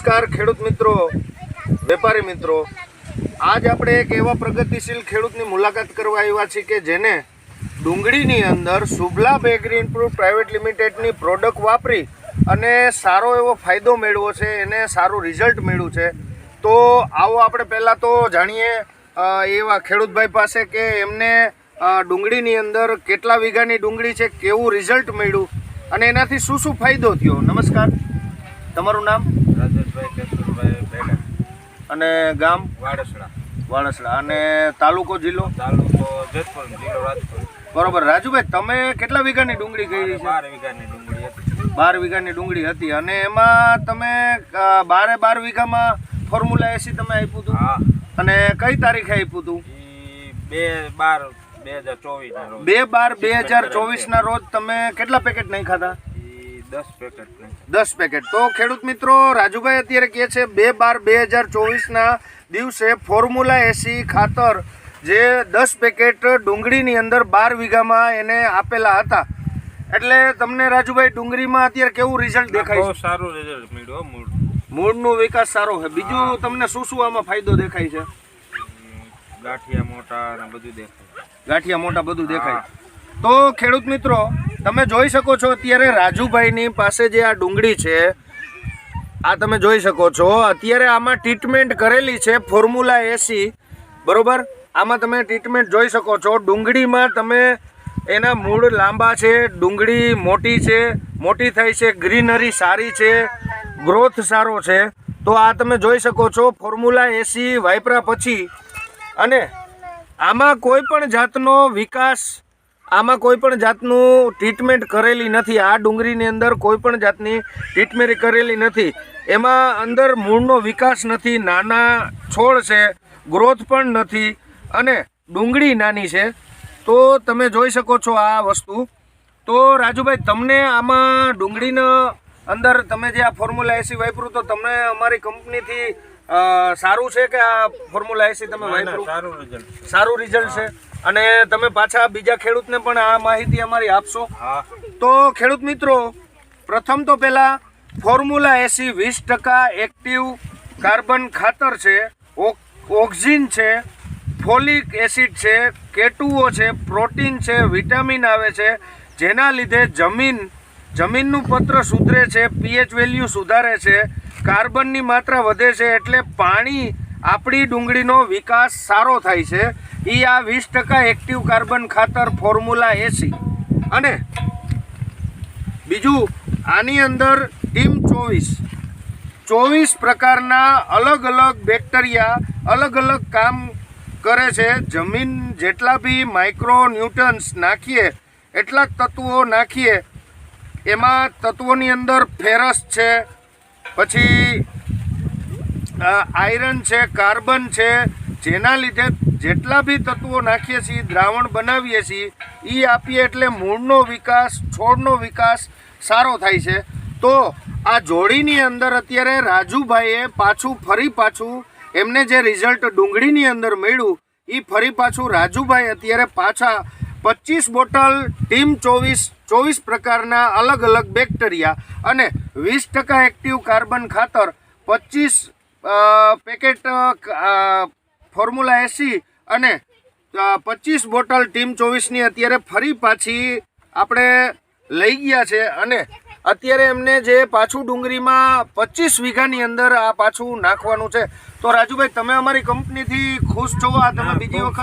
નમસ્કાર ખેડૂત મિત્રો, વેપારી મિત્રો. આજ આપણે એક એવા પ્રગતિશીલ ખેડૂતની મુલાકાત કરવા આવ્યા છીએ કે જેને ડુંગળીની અંદર શુભલા બેગરી પ્રૂફ પ્રાઇવેટ લિમિટેડની પ્રોડક્ટ વાપરી અને સારો એવો ફાયદો મેળવો છે, એને સારું રિઝલ્ટ મેળવ્યું છે. તો આવો આપણે પહેલાં તો જાણીએ એવા ખેડૂતભાઈ પાસે કે એમને ડુંગળીની અંદર કેટલા વીઘાની ડુંગળી છે, કેવું રિઝલ્ટ મળ્યું અને એનાથી શું શું ફાયદો થયો? નમસ્કાર. તમારું નામ? રાજેશભાઈ કેશુરભાઈ અને ગામ? વાડસડા. વાડસડા. અને તાલુકો જિલ્લો? તાલુકો જેતપુર જિલ્લો રાજકોટ બરોબર. રાજુભાઈ તમે કેટલા વીઘાની ડુંગળી કરી છે? બાર વીઘાની ડુંગળી હતી. બાર વીઘાની ડુંગળી હતી. અને એમાં તમે બારે બાર વીઘામાં ફોર્મ્યુલા એસી તમે આપ્યું હતું? હા. અને કઈ તારીખે આપ્યું હતું? બે બાર બે હજાર ચોવીસ બે બાર બે હજાર ચોવીસના રોજ તમે કેટલા પેકેટ નહીં ઈ દસ પેકેટ તો ખેડૂત મિત્રો રાજુભાઈ અત્યારે કહે છે બે બાર બે હજાર ચોવીસના દિવસે ફોર્મ્યુલા એસી ખાતર જે દસ પેકેટ ડુંગળીની અંદર બાર વીઘામાં એને આપેલા હતા. એટલે તમને રાજુભાઈ ડુંગળીમાં અત્યારે કેવું રિઝલ્ટ દેખાય બહુ સારું રિઝલ્ટ મળ્યું મૂળ. મૂળનો વિકાસ સારો છે. બીજું તમને શું શું આમાં ફાયદો દેખાય છે? ગાંઠિયા મોટા બધું દેખાય. ગાંઠિયા મોટા બધું દેખાય. તો ખેડૂત મિત્રો તમે જોઈ શકો છો અત્યારે રાજુભાઈની પાસે જે આ ડુંગળી છે, આ તમે જોઈ શકો છો. અત્યારે આમાં ટ્રીટમેન્ટ કરેલી છે ફોર્મ્યુલા એસી બરોબર? આમાં તમે ટ્રીટમેન્ટ જોઈ શકો છો. ડુંગળીમાં તમે એના મૂળ લાંબા છે, ડુંગળી મોટી છે, મોટી થઈ છે ગ્રીનરી સારી છે ગ્રોથ સારો છે. તો આ તમે જોઈ શકો છો ફોર્મ્યુલા એસી વાપરા પછી અને આમાં કોઈ પણ જાતનો વિકાસ આમાં કોઈ પણ જાતનું ટ્રીટમેન્ટ કરેલી નથી. આ ડુંગળીની અંદર કોઈ પણ જાતની ટ્રીટમેન્ટ કરેલી નથી. એમાં અંદર મૂળનો વિકાસ નથી, નાના છોડ છે ગ્રોથ પણ નથી અને ડુંગળી નાની છે. તો તમે જોઈ શકો છો આ વસ્તુ. તો રાજુભાઈ, તમને આમાં ડુંગળીના અંદર તમે જે આ ફોર્મ્યુલા એસી વાપરું તો તમને અમારી કંપનીથી સારું છે કે આ ફોર્મ્યુલા એસી તમે સારું રિઝલ્ટ સારું રિઝલ્ટ છે. અને તમે પાછા બીજા ખેડૂતને પણ આ માહિતી અમારી આપશો? તો ખેડૂત મિત્રો પ્રથમ તો પહેલા ફોર્મ્યુલા એસી વીસ ટકા એક્ટિવ કાર્બન ખાતર છે ઓક- ઓક્સિન છે ફોલિક એસિડ છે કેટુઓ છે પ્રોટીન છે વિટામિન આવે છે જેના લીધે જમીન જમીનનું પત્ર સુધરે છે પીએચ વેલ્યુ સુધારે છે કાર્બનની માત્રા વધે છે એટલે પાણી આપણી ડુંગળીનો વિકાસ સારો થાય છે. એ આ વીસ ટકા એક્ટિવ કાર્બન ખાતર ફોર્મ્યુલા એસી અને બીજું, આની અંદર ટીમ ચોવીસ. ચોવીસ પ્રકારના અલગ અલગ બેક્ટેરિયા અલગ અલગ કામ કરે છે. જમીન જેટલા બી માઇક્રો ન્યૂટન્સ નાખીએ, એટલા તત્વો નાખીએ, એમાં તત્વોની અંદર ફેરસ છે. પછી આયરન છે કાર્બન છે, જેના લીધે જેટલા બી તત્વો નાખીએ છીએ, દ્રાવણ બનાવીએ છીએ એ આપીએ એટલે મૂળનો વિકાસ, છોડનો વિકાસ સારો થાય છે. તો આ જોડીની અંદર અત્યારે રાજુભાઈએ પાછું ફરી પાછું એમને જે રિઝલ્ટ ડુંગળીની અંદર મળ્યું એ ફરી પાછું રાજુભાઈ અત્યારે પાછા પચીસ બોટલ ટીમ ચોવીસ ચોવીસ પ્રકારના અલગ અલગ બેક્ટેરિયા અને વીસ ટકા એક્ટિવ કાર્બન ખાતર પચીસ પેકેટ ફોર્મ્યુલા એસી અને પચીસ બોટલ ટીમ ચોવીસની અત્યારે ફરી પાછી આપણે લઈ ગયા છે અને અત્યારે એમને જે પાછું ડુંગળીમાં પચીસ વીઘાની અંદર આ પાછું નાખવાનું છે. તો રાજુભાઈ તમે અમારી કંપનીથી ખુશ છો? આ તમે બીજી વખત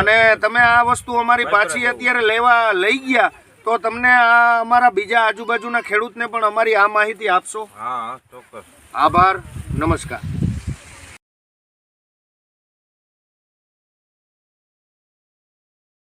અને તમે આ વસ્તુ અમારી પાછી અત્યારે લેવા લઈ ગયા. તો તમને આ અમારા બીજા આજુબાજુના ખેડૂતને પણ અમારી આ માહિતી આપશો? હા હા ચોક્કસ. આભાર નમસ્કાર.